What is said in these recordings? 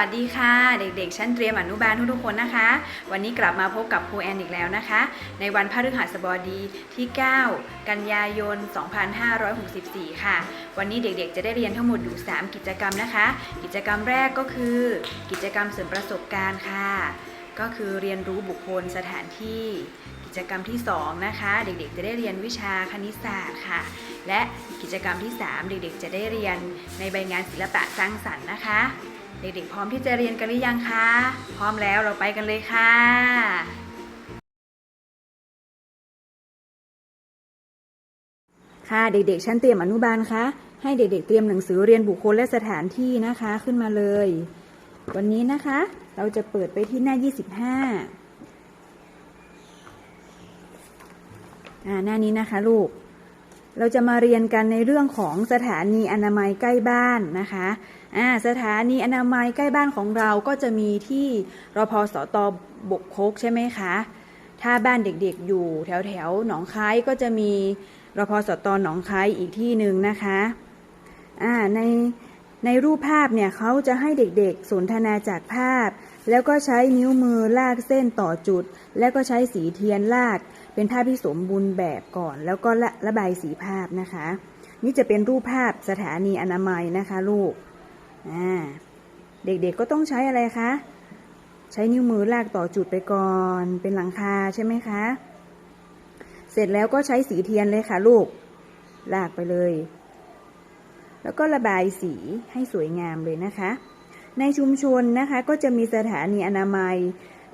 สวัสดีค่ะ เด็กๆ ชั้นเตรียมอนุบาลทุกๆคนนะคะ วันนี้กลับมาพบกับครูแอนอีกแล้วนะคะ ในวันพฤหัสบดีที่ 9 กันยายน 2564 ค่ะ วันนี้เด็กๆ จะได้เรียนทั้งหมดอยู่ 3 กิจกรรมนะคะ กิจกรรมแรกก็คือ กิจกรรมเสริมประสบการณ์ค่ะ ก็คือเรียนรู้บุคคลสถานที่ กิจกรรมที่ 2 นะคะ เด็กๆ จะได้เรียนวิชาคณิตศาสตร์ค่ะ และกิจกรรมที่ 3 เด็กๆ จะได้เรียนในใบงานศิลปะสร้างสรรค์นะคะ เด็กๆ พร้อมที่จะเรียนกันหรือยังคะ พร้อมแล้วเราไปกันเลยค่ะค่ะเด็กๆชั้นเตรียมอนุบาลคะให้เด็กๆเตรียมหนังสือเรียนบุคคลและสถานที่นะคะขึ้นมาเลย วันนี้นะคะ เราจะเปิดไปที่หน้า 25อ่าหน้านี้นะคะลูก เราจะมาเรียนกันในเรื่องของสถานีอนามัยใกล้บ้านนะคะอ่าสถานีอนามัยใกล้บ้านของเราก็จะมีที่รพสตบกโคกใช่ไหมคะ ถ้าบ้านเด็กๆอยู่แถวแถวหนองคายก็จะมีรพสตหนองคายอีกที่หนึ่งนะคะอ่าในในรูปภาพเนี่ยเขาจะให้เด็กๆสนทนาจากภาพ แล้วก็ใช้นิ้วมือลากเส้นต่อจุด แล้วก็ใช้สีเทียนลาก เป็นภาพที่สมบูรณ์แบบก่อน แล้วก็ระระบายสีภาพนะคะ นี่จะเป็นรูปภาพสถานีอนามัยนะคะลูกอ่าเด็กๆก็ต้องใช้อะไรคะ ใช้นิ้วมือลากต่อจุดไปก่อน เป็นหลังคาใช่ไหมคะ เสร็จแล้วก็ใช้สีเทียนเลยค่ะลูก ลากไปเลย แล้วก็ระบายสีให้สวยงามเลยนะคะ ในชุมชนนะคะก็จะมีสถานีอนามัย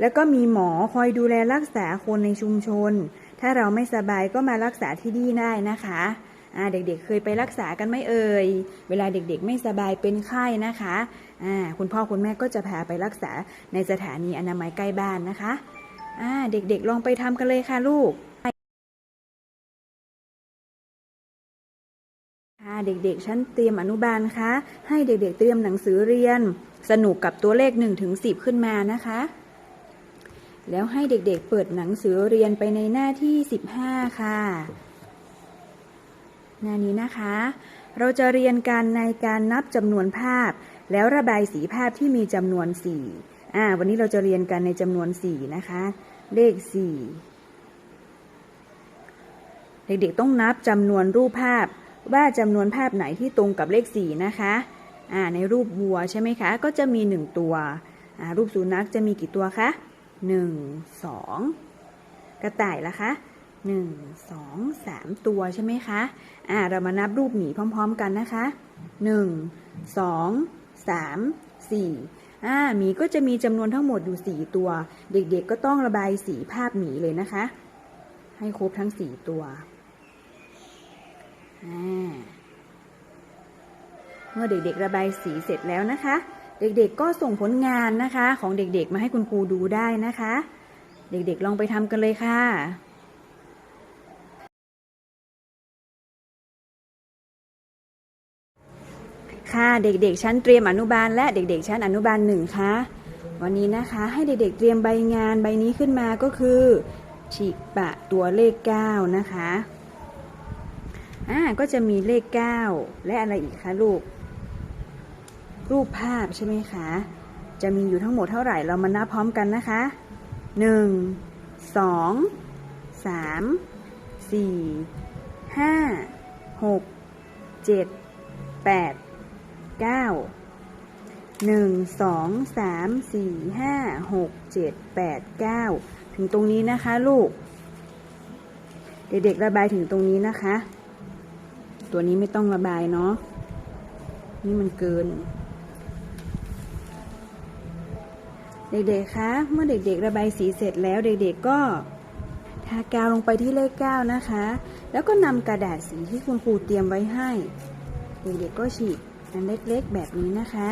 แล้วก็มีหมอคอยดูแลรักษาคนในชุมชน ถ้าเราไม่สบายก็มารักษาที่นี่ได้นะคะอ่าเด็กๆเคยไปรักษากันไม่เอ่ย เวลาเด็กๆ ไม่สบายเป็นไข้นะคะอ่าคุณพ่อคุณแม่ก็จะพาไปรักษาในสถานีอนามัยใกล้บ้านนะคะอ่าเด็กๆ ลองไปทำกันเลยค่ะลูกค่ะเด็กๆ ชั้นเตรียมอนุบาลคะ ให้เด็กๆ เตรียมหนังสือเรียน สนุกกับตัวเลข1ถึง10 ขึ้นมานะคะ แล้วให้เด็กๆเปิดหนังสือเรียนไปในหน้าที่ 15 ค่ะ หน้านี้นะคะ เราจะเรียนกันในการนับจำนวนภาพ แล้วระบายสีภาพที่มีจำนวน4อ่า วันนี้เราจะเรียนกันในจำนวน 4 นะคะ เลข 4 เด็กๆต้องนับจำนวนรูปภาพ ว่าจำนวนภาพไหนที่ตรงกับเลข 4 นะคะ อ่า ในรูปวัวใช่ไหมคะ ก็จะมี 1 ตัว อ่า รูปสุนัขจะมีกี่ตัวคะ 1 2กระต่ายละคะ1 2 3ตัวใช่ไหมคะ อ่า เรามานับรูปหมีพร้อม ๆ กันนะคะ1 2 3 4อ่าหมีก็จะมีจำนวนทั้งหมดอยู่4ตัว เด็กๆก็ต้องระบายสีภาพหมีเลยนะคะ ให้ครบทั้ง4ตัว อ่า เมื่อเด็กๆระบายสีเสร็จแล้วนะคะ เด็กๆก็ส่งผลงานนะคะ ของเด็กๆมาให้คุณครูดูได้นะคะ เด็กๆลองไปทำกันเลยค่ะค่ะเด็กๆชั้นเตรียมอนุบาลและเด็กๆชั้นอนุบาลหนึ่งคะวันนี้นะคะให้เด็กๆเตรียมใบงานใบนี้ขึ้นมาก็คือ ฉีกปะตัวเลข 9 นะคะอ่าก็จะมีเลข 9 และอะไรอีกคะลูก รูปภาพใช่ไหมคะ จะมีอยู่ทั้งหมดเท่าไหร่เรามานับพร้อมกันนะคะ 1 2 3 4 5 6 7 8 9 1 2 3 4 5 6 7 8 9 ถึงตรงนี้นะคะลูก เด็กๆระบายถึงตรงนี้นะคะ ตัวนี้ไม่ต้องระบายเนาะ นี่มันเกิน เด็กๆ คะ เมื่อเด็กๆ ระบายสีเสร็จแล้วเด็กๆ ก็ทากาวลงไปที่เลข 9 นะคะ แล้วก็นำกระดาษสีที่คุณครูเตรียมไว้ให้ เด็กๆ ก็ฉีกอันเล็กๆ แบบนี้นะคะ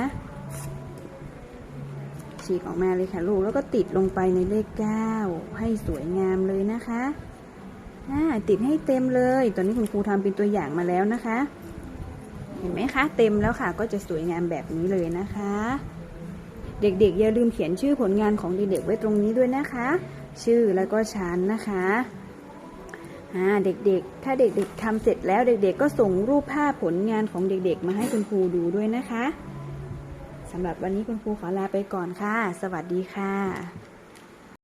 ฉีกออกมาเลยค่ะลูก แล้วก็ติดลงไปในเลข 9 ให้สวยงามเลยนะคะติดให้เต็มเลย ตอนนี้คุณครูทำเป็นตัวอย่างมาแล้วนะคะ เห็นไหมคะ เต็มแล้วค่ะ ก็จะสวยงามแบบนี้เลยนะคะ เด็กๆ อย่าลืมเขียนชื่อผลงานของเด็กๆไว้ตรงนี้ด้วยนะคะ ชื่อแล้วก็ชั้นนะคะเด็กๆ ถ้าเด็กๆทำเสร็จแล้วเด็กๆ ก็ส่งรูปภาพผลงานของเด็กๆ มาให้คุณครูดูด้วยนะคะสำหรับวันนี้คุณครูขอลาไปก่อนค่ะ สวัสดีค่ะ